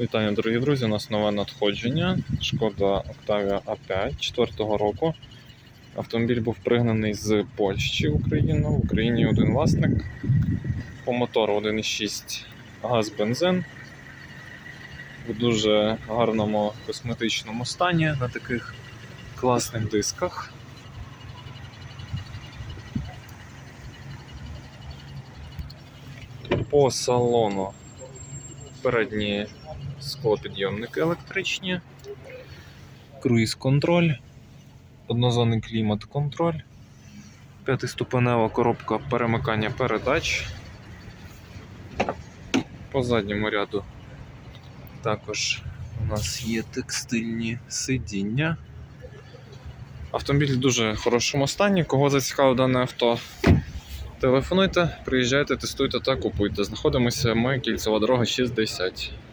Вітаю, дорогі друзі! У нас нове надходження. Шкода Octavia A5 4 року. Автомобіль був пригнаний з Польщі в Україну. В Україні один власник. По мотору 1,6 газ бензин. У дуже гарному косметичному стані на таких класних дисках. По салону передні склопідйомники електричні, круїз-контроль, однозонний клімат-контроль, п'ятиступенева коробка перемикання передач. По задньому ряду також у нас є текстильні сидіння. Автомобіль в дуже хорошому стані. Кого зацікавив дане авто? Телефонуйте, приїжджайте, тестуйте та купуйте. Знаходимося ми, кільцева дорога 60.